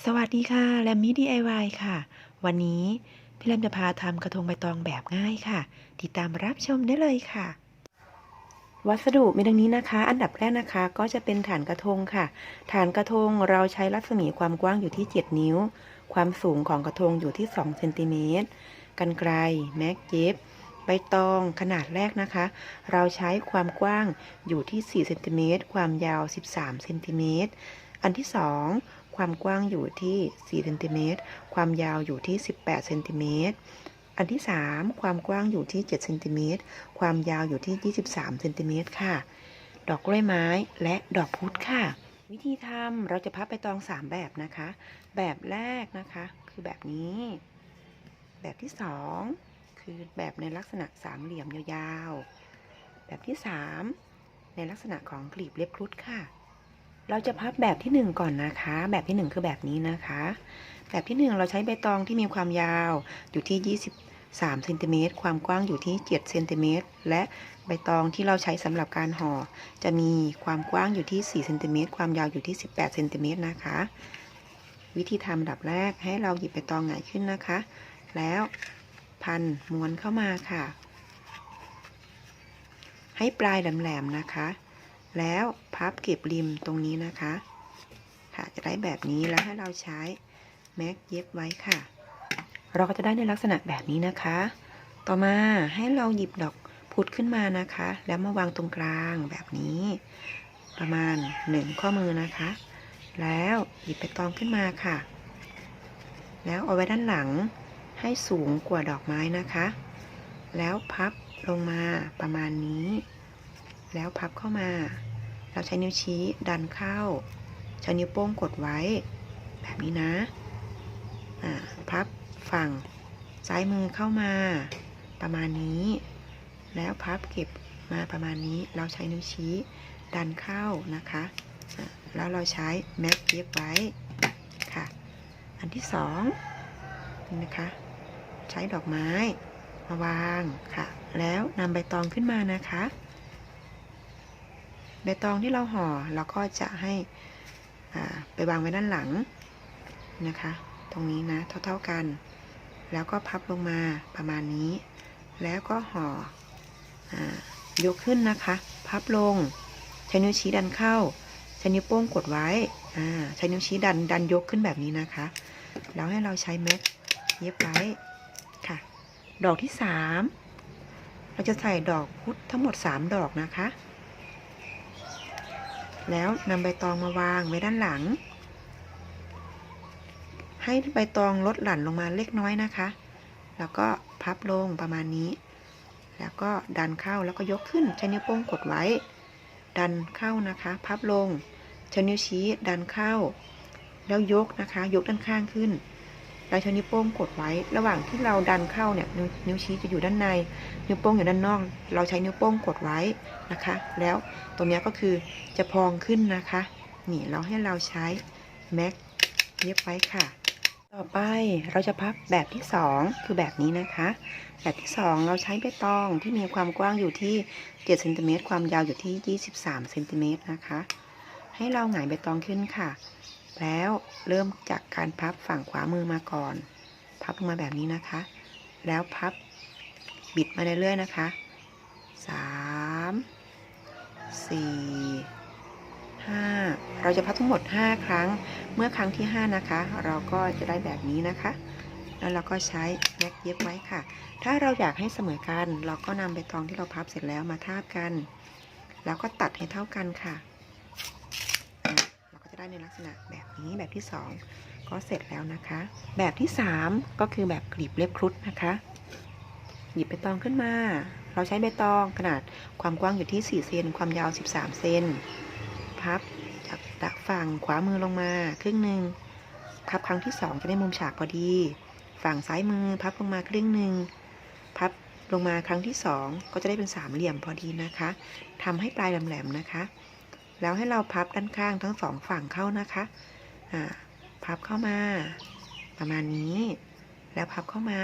สวัสดีค่ะแรมมี่ DIY ค่ะ วันนี้พี่แรมจะพาทำกระทงใบตองแบบง่ายค่ะ ติดตามรับชมได้เลยค่ะ วัสดุมีดังนี้นะคะ อันดับแรกนะคะ ก็จะเป็นฐานกระทงค่ะ ฐานกระทงเราใช้รัศมีความกว้างอยู่ที่ 7 นิ้ว ความสูงของกระทงอยู่ที่2เซนติเมตรกันไกลแม็กเย็บใบตองขนาดแรกนะคะ เราใช้ความกว้างอยู่ที่4เซนติเมตรความยาว 13เซนติเมตรอันที่ 2 ความกว้างอยู่ที่4เซนติเมตร ความยาวอยู่ที่ 18เซนติเมตร อันที่ 3 ความกว้างอยู่ที่7เซนติเมตร ความยาวอยู่ที่ 23เซนติเมตรค่ะ ดอกกล้วยไม้และดอกพุธค่ะ วิธีทำเราจะพับใบตอง 3 แบบนะคะ แบบแรกนะคะ คือแบบนี้ แบบที่ 2 คือแบบในลักษณะสามเหลี่ยมยาวๆ แบบที่ 3 ในลักษณะของกลีบเล็บครุฑค่ะ เราจะพับแบบที่ 1 ก่อนนะคะ แบบที่ 1 คือแบบนี้นะคะ แบบที่ 1 เราใช้ใบตองที่มีความยาวอยู่ที่ 23เซนติเมตรความกว้างอยู่ที่7เซนติเมตรและใบตองที่เราใช้สำหรับการห่อ จะมีความกว้างอยู่ที่4เซนติเมตรความยาวอยู่ที่ 18เซนติเมตรนะคะ วิธีทำดับแรกให้เราหยิบใบตองหงายขึ้นนะคะ แล้วพันม้วนเข้ามาค่ะ ให้ปลายแหลมๆนะคะ แล้ว พับเก็บริมตรงนี้นะคะ ค่ะจะได้แบบนี้แล้วให้เราใช้แม็กเย็บไว้ค่ะ เราก็จะได้ในลักษณะแบบนี้นะคะ ต่อมาให้เราหยิบดอกพุดขึ้นมานะคะ แล้วมาวางตรงกลางแบบนี้ ประมาณหนึ่งข้อมือนะคะ แล้วหยิบไปตองขึ้นมาค่ะ แล้วเอาไว้ด้านหลังให้สูงกว่าดอกไม้นะคะ แล้วพับลงมาประมาณนี้ แล้วพับเข้ามา เราใช้นิ้วชี้ดันเข้า ใช้นิ้วโป้งกดไว้ แบบนี้นะ อ่า พับฝั่งซ้ายมือเข้ามา ประมาณนี้ แล้วพับเก็บมาประมาณนี้ เราใช้นิ้วชี้ดันเข้านะคะะแล้วเราใช้แม็กเย็บไว้ค่ะ อันที่สองนี่นะคะ ใช้ดอกไม้มาวางค่ะ แล้วนำใบตองขึ้นมานะคะ ใบตองที่เราห่อเราก็จะให้ไปวางไว้ด้านหลังนะคะ ตรงนี้นะเท่าๆกัน แล้วก็พับลงมาประมาณนี้ แล้วก็ห่ออยกขึ้นนะคะ พับลง ใช้นิ้วชี้ดันเข้า ใช้นิ้วโป้งกดไว้ใช้นิ้วชี้ดันดันยกขึ้นแบบนี้นะคะ แล้วให้เราใช้แม็กเย็บไว้ค่ะ ดอกที่สามเราจะใส่ดอกพุธทั้งหมดสามดอกนะคะ แล้วนำใบตองมาวางไว้ด้านหลัง ให้ใบตองลดหลั่นลงมาเล็กน้อยนะคะ แล้วก็พับลงประมาณนี้ แล้วก็ดันเข้าแล้วก็ยกขึ้นใช้นิ้วโป้งกดไว้ ดันเข้านะคะ พับลงใช้นิ้วชี้ดันเข้า แล้วยกนะคะ ยกด้านข้างขึ้น เราใช้นิ้วโป้งกดไว้ ระหว่างที่เราดันเข้าเนี่ยนนิ้วชี้จะอยู่ด้านใน นิ้วโป้งอยู่ด้านนอก เราใช้นิ้วโป้งกดไว้นะคะ แล้วตรงนี้ก็คือจะพองขึ้นนะคะ นี่เราให้เราใช้แม็กเย็บไว้ค่ะ ต่อไปเราจะพับแบบที่ 2 คือแบบนี้นะคะ แบบที่ 2 เราใช้ใบตองที่มีความกว้างอยู่ที่7เซนติเมตรความยาวอยู่ที่ 23เซนติเมตรนะคะ ให้เราหงายใบตองขึ้นค่ะ แล้วเริ่มจากการพับฝั่งขวามือมาก่อน พับลงมาแบบนี้นะคะ แล้วพับบิดมาเรื่อยๆนะคะ 3 4 5 เราจะพับทั้งหมด 5 ครั้ง เมื่อครั้งที่ 5 นะคะ เราก็จะได้แบบนี้นะคะ แล้วเราก็ใช้แม็กเย็บไว้ค่ะ ถ้าเราอยากให้เสมอกัน เราก็นำใบตองที่เราพับเสร็จแล้วมาทาบกัน แล้วก็ตัดให้เท่ากันค่ะอะเราก็จะ ได้ในลักษณะแบบนี้แบบที่ 2 ก็เสร็จแล้วนะคะ แบบที่ 3 ก็คือแบบกลีบเล็บครุฑนะคะ หยิบใบตองขึ้นมา เราใช้ใบตองขนาดความกว้างอยู่ที่ 4 เซนความยาว 13 เซนพับจากดักฝั่งขวามือลงมาครึ่งหนึ่งพับครั้งที่ 2 จะได้มุมฉากพอดี ฝั่งซ้ายมือพับลงมาครึ่งหนึ่งพับลงมาครั้งที่ 2 ก็จะได้เป็นสามเหลี่ยมพอดีนะคะทำให้ปลายแหลมๆนะคะ แล้วให้เราพับด้านข้างทั้งสองฝั่งเข้านะคะอ่าพับเข้ามา ประมาณนี้ แล้วพับเข้ามา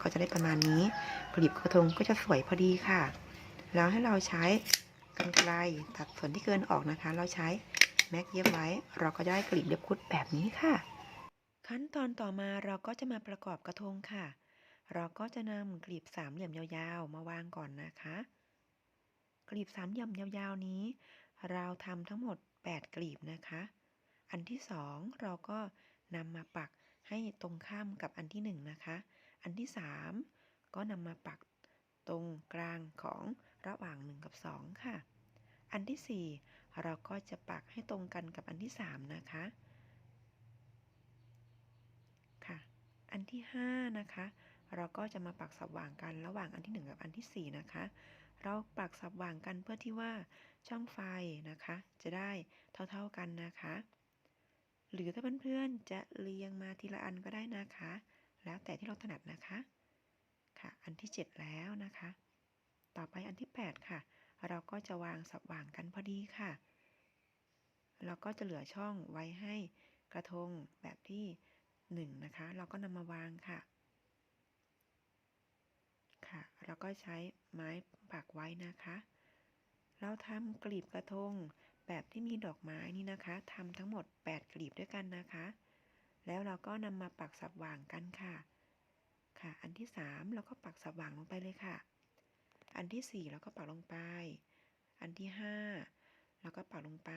ก็จะได้ประมาณนี้กลีบกระทงก็จะสวยพอดีค่ะ แล้วให้เราใช้กรรไกรตัดส่วนที่เกินออกนะคะ เราใช้แม็กเย็บไว้ เราก็ได้กลีบเล็บคุดแบบนี้ค่ะ ขั้นตอนต่อมาเราก็จะมาประกอบกระทงค่ะ เราก็จะนำกลีบสามเหลี่ยมยาวๆ มาวางก่อนนะคะ กลีบสามเหลี่ยมยาวๆนี้ เราทำทั้งหมด 8 กลีบนะคะ อันที่สองเราก็นำมาปักให้ตรงข้ามกับอันที่หนึ่งนะคะ อันที่สามก็นำมาปักตรงกลางของระหว่าง1กับ2ค่ะ อันที่4เราก็จะปักให้ตรงกันกับอันที่3นะคะค่ะ อันที่5นะคะเราก็จะมาปักสับว่างกันระหว่างอันที่ 1 กับอันที่ 4 นะคะ เราปักสับว่างกันเพื่อที่ว่า ช่องไฟนะคะ จะได้เท่าๆกันนะคะ หรือถ้าเพื่อนๆจะเรียงมาทีละอันก็ได้นะคะ แล้วแต่ที่เราถนัดนะคะ ค่ะ อันที่ 7 แล้วนะคะ ต่อไปอันที่ 8 ค่ะ เราก็จะวางสับว่างกันพอดีค่ะเราก็จะเหลือช่องไว้ให้กระทงแบบที่1นะคะ เราก็นำมาวางค่ะ ค่ะ เราก็ใช้ไม้ปักไว้นะคะ เราทำกลีบกระทง แบบที่มีดอกไม้นี่นะคะทำทั้งหมด 8 กลีบด้วยกันนะคะ แล้วเราก็นำมาปักสับว่างกันค่ะ ค่ะ อันที่ 3 เราก็ปักสับว่างลงไปเลยค่ะ อันที่ 4 เราก็ปักลงไป อันที่ 5 เราก็ปักลงไป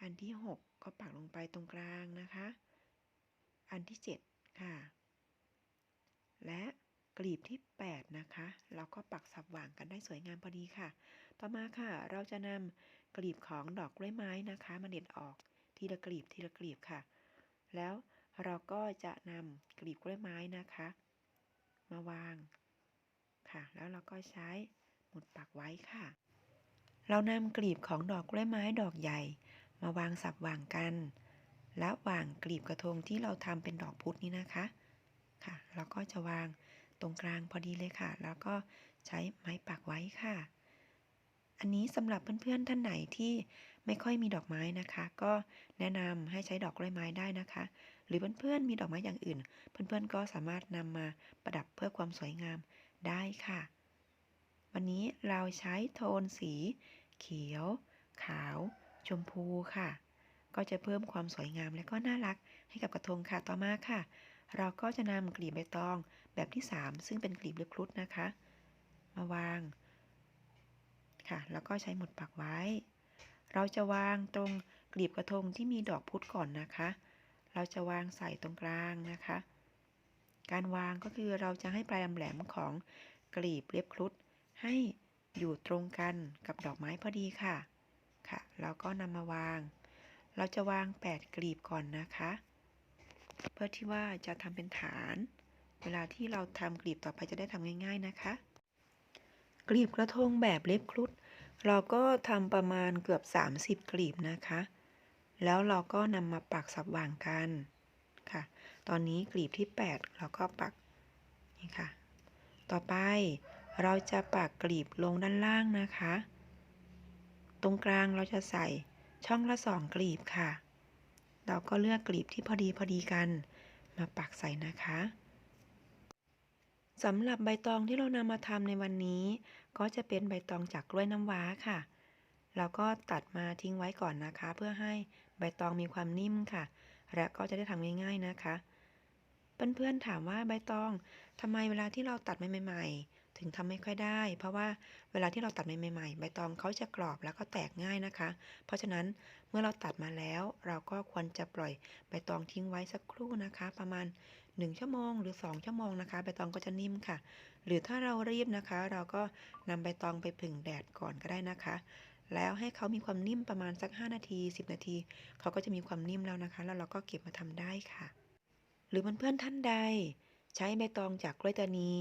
อันที่ 6 ก็ปักลงไปตรงกลางนะคะ อันที่ 7 ค่ะ และ กลีบที่ 8 นะคะ เราก็ปักสับว่างกันได้สวยงามพอดีค่ะ ต่อมาค่ะ เราจะนำกลีบของดอกกล้วยไม้นะคะมาเด็ดออกทีละกลีบทีละกลีบค่ะ แล้วเราก็จะนำกลีบกล้วยไม้นะคะ มาวางค่ะ แล้วเราก็ใช้หมุดปักไว้ค่ะ เรานำกลีบของดอกกล้วยไม้ดอกใหญ่ มาวางสับว่างกัน และวางกลีบกระทงที่เราทำเป็นดอกพุธนี้นะคะ ค่ะ เราก็จะวาง ตรงกลางพอดีเลยค่ะ แล้วก็ใช้ไม้ปักไว้ค่ะ อันนี้สำหรับเพื่อนๆท่านไหนที่ไม่ค่อยมีดอกไม้นะคะ ก็แนะนำให้ใช้ดอกกล้วยไม้ได้นะคะ หรือเพื่อนๆมีดอกไม้อย่างอื่น เพื่อนๆก็สามารถนำมาประดับเพื่อความสวยงามได้ค่ะ วันนี้เราใช้โทนสี เขียว ขาว ชมพูค่ะ ก็จะเพิ่มความสวยงามและก็น่ารักให้กับกระทงค่ะต่อมาค่ะ เราก็จะนำกลีบใบตอง แบบที่ 3 ซึ่งเป็นกลีบเล็บครุฑนะคะ มาวางค่ะ แล้วก็ใช้หมุดปักไว้ เราจะวางตรงกลีบกระทงที่มีดอกพุธก่อนนะคะ เราจะวางใส่ตรงกลางนะคะ การวางก็คือเราจะให้ปลายแหลมของกลีบเล็บครุฑให้อยู่ตรงกันกับดอกไม้พอดีค่ะ ค่ะ เราก็นำมาวาง เราจะวาง 8 กลีบก่อนนะคะ เพื่อที่ว่าจะทำเป็นฐาน เวลาที่เราทำกลีบต่อไปจะได้ทำง่าย ๆนะคะ กลีบกระทงแบบเล็บครุฑเราก็ทำประมาณเกือบ 30 กลีบนะคะ แล้วเราก็นำมาปักสับว่างกันค่ะ ตอนนี้กลีบที่ 8 เราก็ปักนี่ค่ะ ต่อไปเราจะปักกลีบลงด้านล่างนะคะ ตรงกลางเราจะใส่ช่องละสองกลีบค่ะ เราก็เลือกกลีบที่พอดีพอดีกัน มาปักใส่นะคะ สำหรับใบตองที่เรานำมาทำในวันนี้ ก็จะเป็นใบตองจากกล้วยน้ำว้าค่ะ แล้วก็ตัดมาทิ้งไว้ก่อนนะคะ เพื่อให้ใบตองมีความนิ่มค่ะ และก็จะได้ทำง่ายๆนะคะ เพื่อนๆถามว่าใบตองทำไมเวลาที่เราตัดใหม่ๆ ถึงทำไม่ค่อยได้ เพราะว่าเวลาที่เราตัดใหม่ๆใบตองเขาจะกรอบแล้วก็แตกง่ายนะคะ เพราะฉะนั้นเมื่อเราตัดมาแล้ว เราก็ควรจะปล่อยใบตองทิ้งไว้สักครู่นะคะ ประมาณ 1 ชั่วโมงหรือ 2 ชั่วโมงนะคะ ใบตองก็จะนิ่มค่ะ หรือถ้าเรารีบนะคะ เราก็นำใบตองไปผึ่งแดดก่อนก็ได้นะคะ แล้วให้เขามีความนิ่มประมาณสัก 5 นาที 10 นาที เขาก็จะมีความนิ่มแล้วนะคะ แล้วเราก็เก็บมาทำได้ค่ะ หรือเพื่อนๆท่านใด ใช้ใบตองจากกล้วยตานี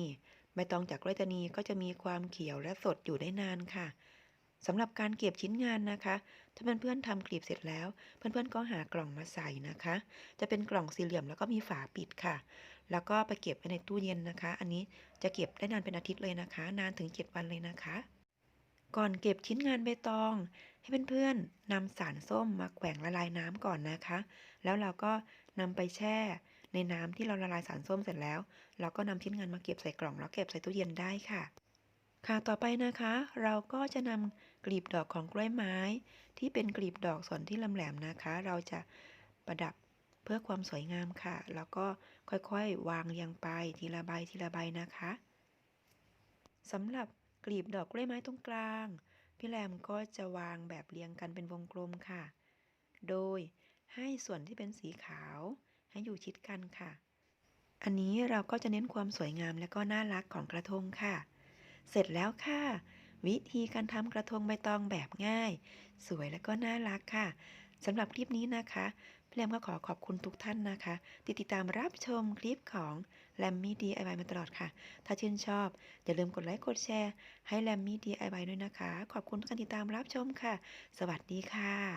ใบตองจากกล้วยตานีก็จะมีความเขียวและสดอยู่ได้นานค่ะสำหรับการเก็บชิ้นงานนะคะ ถ้าเพื่อนๆทำกลีบเสร็จแล้ว เพื่อนๆก็หากล่องมาใส่นะคะ จะเป็นกล่องสี่เหลี่ยมแล้วก็มีฝาปิดค่ะ แล้วก็ไปเก็บไว้ในตู้เย็นนะคะ อันนี้จะเก็บได้นานเป็นอาทิตย์เลยนะคะ นานถึง 7 วันเลยนะคะ ก่อนเก็บชิ้นงานใบตอง ให้เพื่อนๆนำสารส้มมาแกว่งละลายน้ำก่อนนะคะ แล้วเราก็นำไปแช่ ในน้ำที่เราละลายสารส้มเสร็จแล้ว เราก็นำชิ้นงานมาเก็บใส่กล่องแล้วเก็บใส่ตู้เย็นได้ค่ะ ค่ะต่อไปนะคะ เราก็จะนำกลีบดอกของกล้วยไม้ ที่เป็นกลีบดอกส่วนที่ลำแหลมนะคะ เราจะประดับเพื่อความสวยงามค่ะ แล้วก็ค่อยๆ วางเรียงไปทีละใบทีละใบนะคะสำหรับกลีบดอกกล้วยไม้ตรงกลาง พี่แรมก็จะวางแบบเรียงกันเป็นวงกลมค่ะ โดยให้ส่วนที่เป็นสีขาว ให้อยู่ชิดกันค่ะ อันนี้เราก็จะเน้นความสวยงามและก็น่ารักของกระทงค่ะ เสร็จแล้วค่ะ วิธีการทำกระทงใบตองแบบง่าย สวยและก็น่ารักค่ะสำหรับคลิปนี้นะคะพี่แรมก็ขอขอบคุณทุกท่านนะคะที่ติดตามรับชมคลิปของแรมมี่ดีไอวมาตลอดค่ะ ถ้าชื่นชอบ อย่าลืมกดไลค์กดแชร์ให้แรมมี่ดีไอวด้วยนะคะ ขอบคุณทุกการติดตามรับชมค่ะ สวัสดีค่ะ